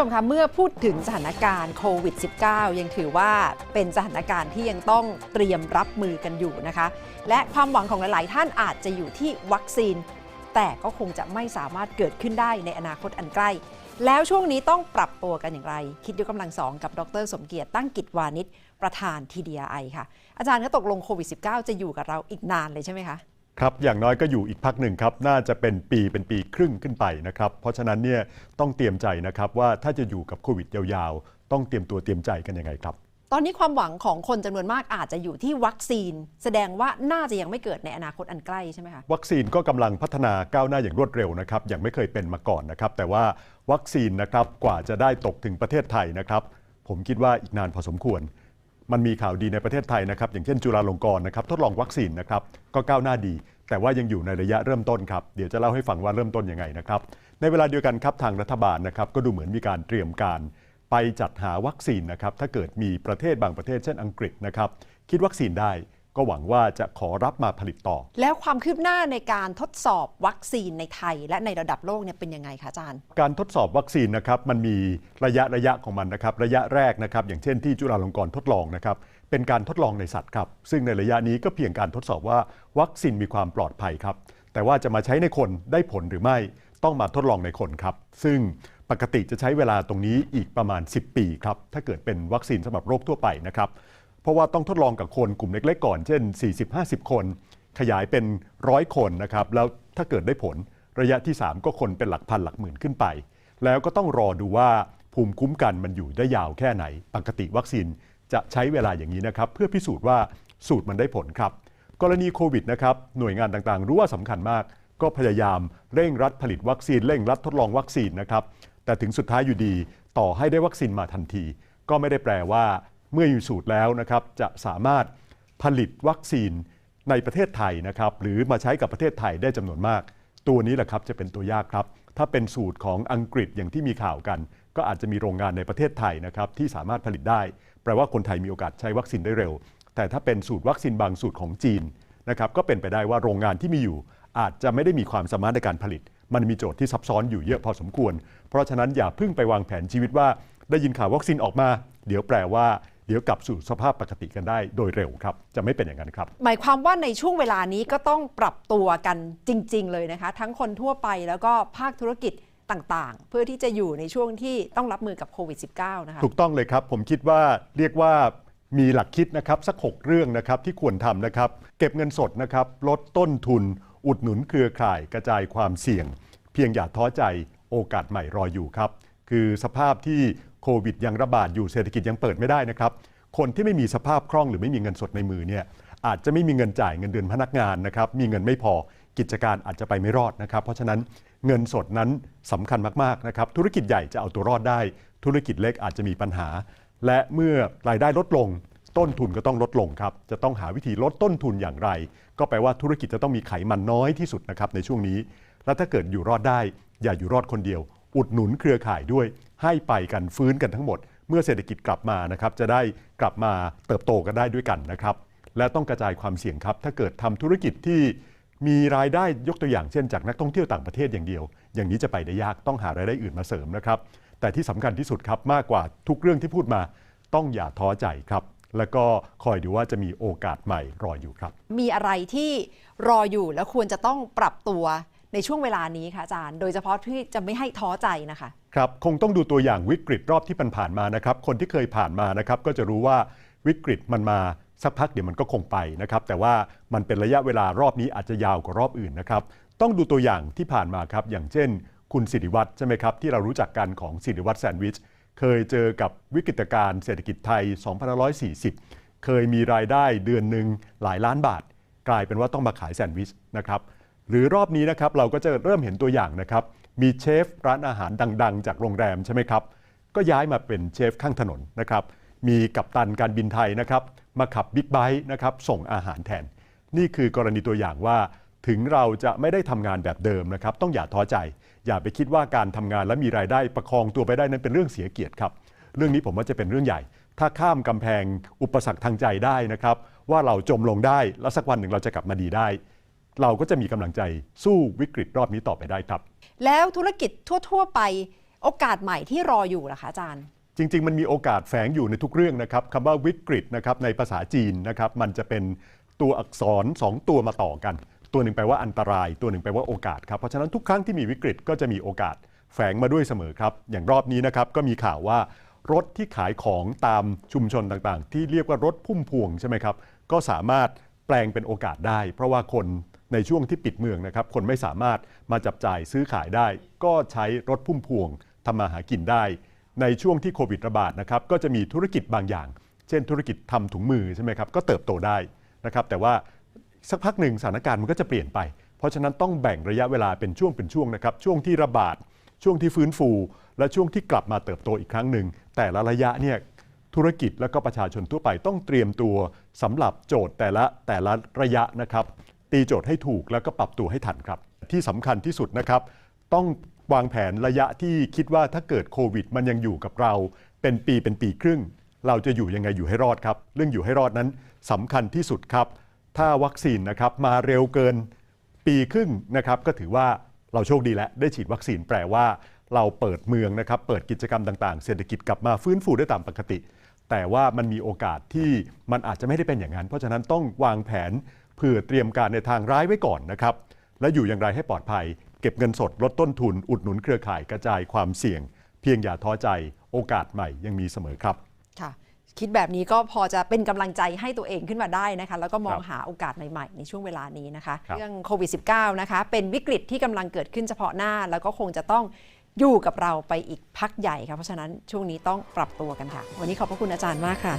ชมคะเมื่อพูดถึงสถานการณ์โควิด -19 ยังถือว่าเป็นสถานการณ์ที่ยังต้องเตรียมรับมือกันอยู่นะคะ และความหวังของหลาย ๆ ท่านอาจจะอยู่ที่วัคซีน แต่ก็คงจะไม่สามารถเกิดขึ้นได้ในอนาคตอันใกล้ แล้วช่วงนี้ต้องปรับตัวกันอย่างไร คิดยกกำลังสองกับดร สมเกียรติตั้งกิจวานิชประธาน TDI ค่ะ อาจารย์ก็ตกลงโควิด -19 จะอยู่กับเราอีกนานเลยใช่ไหมคะ ครับอย่างน้อยก็อยู่อีกพักหนึ่งครับน่าจะเป็นปีเป็นปีครึ่งขึ้นไปนะครับเพราะฉะนั้นเนี่ยต้องเตรียมใจนะครับว่าถ้าจะอยู่กับโควิดยาวๆ ต้องเตรียมตัวเตรียมใจกันยังไงครับ ตอนนี้ความหวังของคนจำนวนมากอาจจะอยู่ที่วัคซีน แสดงว่าน่าจะยังไม่เกิดในอนาคตอันใกล้ใช่ไหมคะวัคซีนก็กำลังพัฒนาก้าวหน้าอย่างรวดเร็วนะครับอย่างไม่เคยเป็นมาก่อนนะครับแต่ว่าวัคซีนนะครับกว่าจะได้ตกถึงประเทศไทยนะครับผมคิดว่าอีกนานพอสมควร มันมีข่าวดีในประเทศไทยนะครับอย่างเช่นจุฬาลงกรณ์นะครับทดลองวัคซีนนะครับก็ก้าวหน้าดี แต่ว่ายังอยู่ในระยะเริ่มต้นครับเดี๋ยวจะเล่าให้ฟังว่าเริ่มต้นยังไงนะครับในเวลาเดียวกันครับทางรัฐบาลนะครับก็ดูเหมือนมีการเตรียมการ ไปจัดหาวัคซีนนะครับถ้าเกิดมีประเทศบางประเทศเช่นอังกฤษนะครับคิดวัคซีนได้ ก็หวังว่าจะขอรับมาผลิตต่อ แล้วความคืบหน้าในการทดสอบวัคซีนในไทย และในระดับโลกเนี่ยเป็นยังไงคะอาจารย์ การทดสอบวัคซีนนะครับมันมีระยะระยะของมันนะครับ ระยะแรกนะครับ อย่างเช่นที่จุฬาลงกรณ์ทดลองนะครับ เป็นการทดลองในสัตว์ครับ ซึ่งในระยะนี้ก็เพียงการทดสอบว่าวัคซีนมีความปลอดภัยครับ แต่ว่าจะมาใช้ในคนได้ผลหรือไม่ต้องมาทดลองในคนครับ ซึ่งปกติจะใช้เวลาตรงนี้อีกประมาณ 10 ปีครับถ้าเกิดเป็นวัคซีนสำหรับโรคทั่วไปนะครับ เพราะว่าต้องทดลองกับคนกลุ่มเล็กๆก่อน เช่น 40-50 คน ขยายเป็นร้อยคนนะครับ แล้วถ้าเกิดได้ผลระยะที่ 3 ก็คนเป็นหลักพันหลักหมื่นขึ้นไป แล้วก็ต้องรอดูว่าภูมิคุ้มกันมันอยู่ได้ยาวแค่ไหน ปกติวัคซีนจะใช้เวลาอย่างนี้นะครับ เพื่อพิสูจน์ว่าสูตรมันได้ผลครับ กรณีโควิดนะครับ หน่วยงานต่างๆ รู้ว่าสำคัญมาก ก็พยายามเร่งรัดผลิตวัคซีนเร่งรัดทดลองวัคซีนนะครับ แต่ถึงสุดท้ายอยู่ดี ต่อให้ได้วัคซีนมาทันที ก็ไม่ได้แปลว่า เมื่อมีสูตรแล้วนะครับจะสามารถผลิตวัคซีนในประเทศไทยนะครับหรือมาใช้กับประเทศไทยได้จำนวนมาก ตัวนี้แหละครับจะเป็นตัวยากครับ ถ้าเป็นสูตรของอังกฤษอย่างที่มีข่าวกัน ก็อาจจะมีโรงงานในประเทศไทยนะครับที่สามารถผลิตได้ แปลว่าคนไทยมีโอกาสใช้วัคซีนได้เร็ว แต่ถ้าเป็นสูตรวัคซีนบางสูตรของจีนนะครับก็เป็นไปได้ว่าโรงงานที่มีอยู่ อาจจะไม่ได้มีความสามารถในการผลิต มันมีโจทย์ที่ซับซ้อนอยู่เยอะพอสมควร เพราะฉะนั้นอย่าเพิ่งไปวางแผนชีวิตว่า ได้ยินข่าววัคซีนออกมา เดี๋ยวแปลว่า เดี๋ยวกลับสู่สภาพปกติกันได้โดยเร็วครับ จะไม่เป็นอย่างนั้นครับ หมายความว่าในช่วงเวลานี้ก็ต้องปรับตัวกันจริง ๆ เลยนะคะ ทั้งคนทั่วไปแล้วก็ภาคธุรกิจต่างๆ เพื่อที่จะอยู่ในช่วงที่ต้องรับมือกับโควิด -19 นะคะถูกต้องเลยครับ ผมคิดว่าเรียกว่ามีหลักคิดนะครับสัก 6 เรื่องนะครับที่ควรทำนะครับ เก็บเงินสดนะครับ ลดต้นทุน อุดหนุนเครือข่าย กระจายความเสี่ยง เพียงอย่าท้อใจโอกาสใหม่รออยู่ครับ คือสภาพที่ โควิดยังระบาดอยู่เศรษฐกิจยังเปิดไม่ได้นะครับ คนที่ไม่มีสภาพคล่องหรือไม่มีเงินสดในมือเนี่ยอาจจะไม่มีเงินจ่ายเงินเดือนพนักงานนะครับ มีเงินไม่พอกิจการอาจจะไปไม่รอดนะครับ เพราะฉะนั้นเงินสดนั้นสำคัญมากๆนะครับ ธุรกิจใหญ่จะเอาตัวรอดได้ ธุรกิจเล็กอาจจะมีปัญหา และเมื่อรายได้ลดลง ต้นทุนก็ต้องลดลงครับ จะต้องหาวิธีลดต้นทุนอย่างไร ก็แปลว่าธุรกิจจะต้องมีไขมันน้อยที่สุดนะครับในช่วงนี้ แล้วถ้าเกิดอยู่รอดได้ อย่าอยู่รอดคนเดียว อุดหนุนเครือข่ายด้วย ให้ไปกันฟื้นกันทั้งหมด เมื่อเศรษฐกิจกลับมานะครับจะได้กลับมาเติบโตกันได้ด้วยกันนะครับและต้องกระจายความเสี่ยงครับ ถ้าเกิดทำธุรกิจที่มีรายได้ยกตัวอย่างเช่นจากนักท่องเที่ยวต่างประเทศอย่างเดียว อย่างนี้จะไปได้ยากต้องหารายได้อื่นมาเสริมนะครับ แต่ที่สำคัญที่สุดครับมากกว่าทุกเรื่องที่พูดมาต้องอย่าท้อใจครับ แล้วก็คอยดูว่าจะมีโอกาสใหม่รออยู่ครับ มีอะไรที่รออยู่แล้วควรจะต้องปรับตัว ในช่วงเวลานี้คะอาจารย์ โดยเฉพาะที่จะไม่ให้ท้อใจนะคะ ครับ คงต้องดูตัวอย่างวิกฤตรอบที่ผ่านๆมานะครับ คนที่เคยผ่านมานะครับก็จะรู้ว่าวิกฤตมันมาสักพักเดี๋ยวมันก็คงไปนะครับ แต่ว่ามันเป็นระยะเวลารอบนี้อาจจะยาวกว่ารอบอื่นนะครับ ต้องดูตัวอย่างที่ผ่านมาครับ อย่างเช่น คุณสิริวัตรใช่ไหมครับ ที่เรารู้จักกันของสิริวัตรแซนด์วิช เคยเจอกับวิกฤตการเศรษฐกิจไทย 2540 เคยมีรายได้เดือนหนึ่งหลายล้านบาท กลายเป็นว่าต้องมาขายแซนด์วิชนะครับ หรือรอบนี้นะครับเราก็จะเริ่มเห็นตัวอย่างนะครับ มีเชฟร้านอาหารดัง ๆ จากโรงแรมใช่ไหมครับ ก็ย้ายมาเป็นเชฟข้างถนนนะครับ มีกัปตันการบินไทยนะครับมาขับบิ๊กไบค์นะครับส่งอาหารแทน นี่คือกรณีตัวอย่างว่าถึงเราจะไม่ได้ทำงานแบบเดิมนะครับ ต้องอย่าท้อใจ อย่าไปคิดว่าการทำงานและมีรายได้ประคองตัวไปได้นั้นเป็นเรื่องเสียเกียรติครับ เรื่องนี้ผมว่าจะเป็นเรื่องใหญ่ ถ้าข้ามกำแพงอุปสรรคทางใจได้นะครับ ว่าเราจมลงได้ แล้วสักวันหนึ่งเราจะกลับมาดีได้ เราก็จะมีกำลังใจสู้วิกฤตรอบนี้ต่อไปได้ครับ แล้วธุรกิจทั่ว ๆ ไปโอกาสใหม่ที่รออยู่ล่ะคะอาจารย์ จริง ๆ มันมีโอกาสแฝงอยู่ในทุกเรื่องนะครับคำว่าวิกฤตนะครับในภาษาจีนนะครับมันจะเป็นตัวอักษร 2 ตัวมาต่อกัน ตัวหนึ่งแปลว่าอันตราย ตัวหนึ่งแปลว่าโอกาสครับเพราะฉะนั้นทุกครั้งที่มีวิกฤตก็จะมีโอกาสแฝงมาด้วยเสมอครับ อย่างรอบนี้นะครับก็มีข่าวว่ารถที่ขายของตามชุมชนต่างๆ ที่เรียกว่ารถพุ่มพวงใช่ไหมครับ ก็สามารถแปลงเป็นโอกาสได้ เพราะว่าคน ในช่วงที่ปิดเมืองนะครับ คนไม่สามารถมาจับจ่ายซื้อขายได้ ก็ใช้รถพุ่มพวงทำมาหากินได้ ในช่วงที่โควิดระบาดนะครับก็จะมีธุรกิจบางอย่าง เช่นธุรกิจทำถุงมือใช่ไหมครับก็เติบโตได้นะครับแต่ว่าสักพักหนึ่งสถานการณ์มันก็จะเปลี่ยนไป เพราะฉะนั้นต้องแบ่งระยะเวลาเป็นช่วงเป็นช่วงนะครับช่วงที่ระบาดช่วงที่ฟื้นฟู และช่วงที่กลับมาเติบโตอีกครั้งหนึ่งแต่ละระยะเนี่ยธุรกิจและก็ประชาชนทั่วไปต้องเตรียมตัวสำหรับโจทย์แต่ละแต่ละระยะนะครับ ตีโจทย์ให้ถูกแล้วก็ปรับตัวให้ทันครับ ที่สำคัญที่สุดนะครับ ต้องวางแผนระยะที่คิดว่าถ้าเกิดโควิด มันยังอยู่กับเราเป็นปีเป็นปีครึ่ง เราจะอยู่ยังไงอยู่ให้รอดครับ เรื่องอยู่ให้รอดนั้นสำคัญที่สุดครับ ถ้าวัคซีนนะครับมาเร็วเกินปีครึ่งนะครับก็ถือว่าเราโชคดีแล้วได้ฉีดวัคซีนแปลว่า เราเปิดเมืองนะครับเปิดกิจกรรมต่างๆ เศรษฐกิจกลับมาฟื้นฟูได้ตามปกติ แต่ว่ามันมีโอกาสที่มันอาจจะไม่ได้เป็นอย่างนั้น เพราะฉะนั้นต้องวางแผน เผื่อเตรียมการในทางร้ายไว้ก่อนนะครับ และอยู่อย่างไรให้ปลอดภัย เก็บเงินสดลดต้นทุน อุดหนุนเครือข่ายกระจายความเสี่ยง เพียงอย่าท้อใจโอกาสใหม่ยังมีเสมอครับค่ะคิดแบบนี้ก็พอจะเป็นกำลังใจให้ตัวเองขึ้นมาได้นะคะ แล้วก็มองครับหาโอกาสใหม่ๆ ในช่วงเวลานี้นะคะครับเรื่องโควิด -19 นะคะ เป็นวิกฤตที่กำลังเกิดขึ้นเฉพาะหน้า แล้วก็คงจะต้องอยู่กับเราไปอีกพักใหญ่ค่ะเพราะฉะนั้นช่วงนี้ต้องปรับตัวกันค่ะ วันนี้ขอบพระคุณอาจารย์มากค่ะ